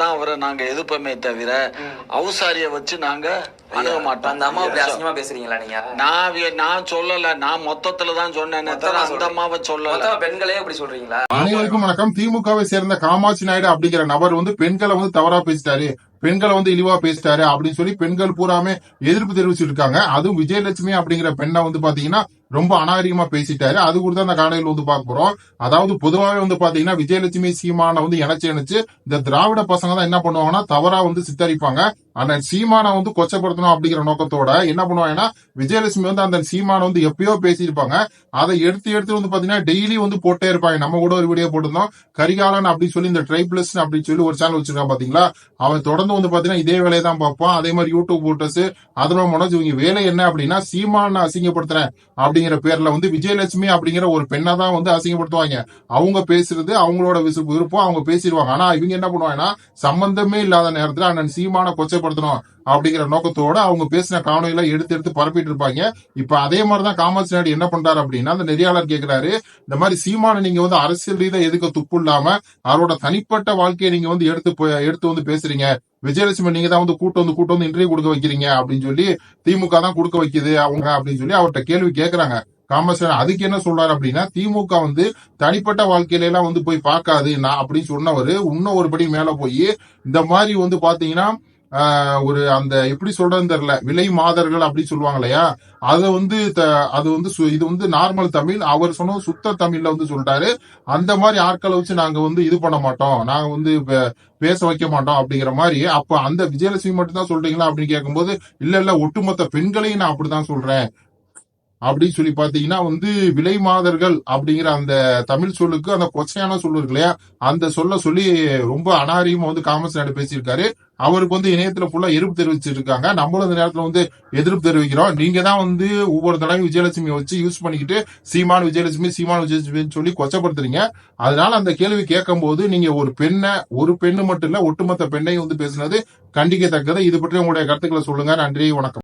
தான் அவரை நாங்க எதிர்ப்போமே தவிர அவுசாரிய வச்சு நாங்க அணுக மாட்டோம். அந்த அம்மா இப்படி அசிங்கமா பேசுறீங்களா நீங்க? நான் நான் சொல்லல நான் மொத்தத்துல தான் சொன்னேனே அந்த. அம்மாவை சொல்லல. பெண்களே இப்படி சொல்றீங்களா? அனைவருக்கும் வணக்கம். திமுகவை சேர்ந்த காமாட்சி நாயுடு அப்படிங்கிற நபர் வந்து பெண்களை வந்து தவறா பேசிட்டாரு. பெண்களை வந்து இழிவா பேசிட்டாரு அப்படின்னு சொல்லி பெண்கள் பூராமே எதிர்ப்பு தெரிவிச்சிட்டு இருக்காங்க. அதுவும் விஜயலட்சுமி அப்படிங்கிற பெண்ணை வந்து பாத்தீங்கன்னா ரொம்ப அநாகரிகமா பேசிட்டாரு. அது குறித்து அந்த காணொலியில் வந்து பார்க்க போறோம். அதாவது பொதுவாகவே வந்து பாத்தீங்கன்னா விஜயலட்சுமி சீமானை வந்து இணைச்சு இணைச்சு இந்த திராவிட பசங்க தான் என்ன பண்ணுவாங்கன்னா தவறா வந்து சித்தரிப்பாங்க. ஆனா சீமானை வந்து கொச்சப்படுத்தணும் அப்படிங்கிற நோக்கத்தோட என்ன பண்ணுவாங்கன்னா விஜயலட்சுமி வந்து அந்த சீமானை வந்து எப்பயோ பேசியிருப்பாங்க. அதை எடுத்து எடுத்து வந்து பாத்தீங்கன்னா டெய்லி வந்து போட்டே இருப்பாங்க. நம்ம கூட ஒரு வீடியோ போட்டிருந்தோம். கரிகாலன் அப்படின்னு சொல்லி இந்த ட்ரைப்ளஸ் அப்படின்னு சொல்லி ஒரு சேனல் வச்சிருக்கான் பாத்தீங்களா அவன் தொடர்ந்து வந்து பாத்தீங்கன்னா இதே வேலையை தான் பார்ப்பான். அதே மாதிரி யூடியூப் போட்டஸ் அதுல மனோஜ் இவங்க வேலை என்ன அப்படின்னா சீமான அசிங்கப்படுத்துறேன். அப்படிங்கிற பேர்ல வந்து விஜயலட்சுமி அப்படிங்கிற ஒரு பெண்ணை தான் வந்து அசிங்கப்படுத்துவாங்க. அவங்க பேசுறது அவங்களோட விசு- விருப்பம் அவங்க பேசிடுவாங்க. ஆனா இவங்க என்ன பண்ணுவாங்கன்னா சம்பந்தமே இல்லாத நேரத்துல அண்ணன் சீமான கொச்சைப்படுத்தணும். அப்படிங்கிற நோக்கத்தோட அவங்க பேசின காணொலியில எடுத்து எடுத்து பரப்பிட்டு இருப்பாங்க. இப்ப அதே மாதிரிதான் காமராஜ் நாயுடு என்ன பண்றாரு அப்படின்னா அந்த நெறியாளர் கேட்கிறாரு இந்த மாதிரி சீமான நீங்க வந்து அரசியல் ரீதியா எதுக்கு துப்பு இல்லாம அவரோட தனிப்பட்ட வாழ்க்கையை நீங்க வந்து எடுத்து எடுத்து வந்து பேசுறீங்க. விஜயலட்சுமி நீங்க தான் வந்து கூட்டம் வந்து கூட்டு வந்து இன்டர்வியூ கொடுக்க வைக்கிறீங்க அப்படின்னு சொல்லி திமுக தான் கொடுக்க வைக்குது அவங்க அப்படின்னு சொல்லி அவர்கிட்ட கேள்வி கேக்குறாங்க. காமராஜ் அதுக்கு என்ன சொல்றாரு அப்படின்னா திமுக வந்து தனிப்பட்ட வாழ்க்கையில எல்லாம் வந்து போய் பார்க்காது நான் அப்படின்னு சொன்னவர் இன்னும் ஒரு படி மேல போய் இந்த மாதிரி வந்து பாத்தீங்கன்னா ஒரு அந்த எப்படி சொல்றதுன்னு தெரியல. விலை மாதர்கள் அப்படின்னு சொல்லுவாங்க இல்லையா அதை வந்து த- அது வந்து சு- இது வந்து நார்மல் தமிழ் அவர் சொன்ன சுத்த தமிழ்ல வந்து சொல்லிட்டாரு. அந்த மாதிரி ஆட்களை வச்சு நாங்க வந்து இது பண்ண மாட்டோம். நாங்க வந்து பே- பேச வைக்க மாட்டோம் அப்படிங்கிற மாதிரி. அப்ப அந்த விஜயலட்சுமி மட்டும் தான் சொல்றீங்களா அப்படின்னு கேட்கும்போது இல்ல இல்ல ஒட்டுமொத்த பெண்களையும் நான் அப்படிதான் சொல்றேன். அப்படின்னு சொல்லி பாத்தீங்கன்னா வந்து விலை மாதர்கள் அப்படிங்கிற அந்த தமிழ் சொல்லுக்கு அந்த கொச்சையான சொல்லு இருக்கு இல்லையா? அந்த சொல்ல சொல்லி ரொம்ப அனாரியமா வந்து காமர்ஸ் நாடு பேசியிருக்காரு. அவருக்கு வந்து இணையத்துல ஃபுல்லா எதிர்ப்பு தெரிவிச்சிருக்காங்க. நம்மளும் அந்த நேரத்துல வந்து எதிர்ப்பு தெரிவிக்கிறோம். நீங்க தான் வந்து ஒவ்வொரு தடவையும் விஜயலட்சுமி வச்சு யூஸ் பண்ணிக்கிட்டு சீமான் விஜயலட்சுமி சீமான் விஜயலட்சுமின்னு சொல்லி கொச்சப்படுத்துறீங்க. அதனால அந்த கேள்வி கேட்கும்போது நீங்க ஒரு பெண்ணை ஒரு பெண்ணு மட்டும் இல்ல ஒட்டுமொத்த பெண்ணையும் வந்து பேசுனது கண்டிக்கத்தக்கது. இது பற்றி உங்களுடைய கருத்துக்களை சொல்லுங்க. நன்றி வணக்கம்.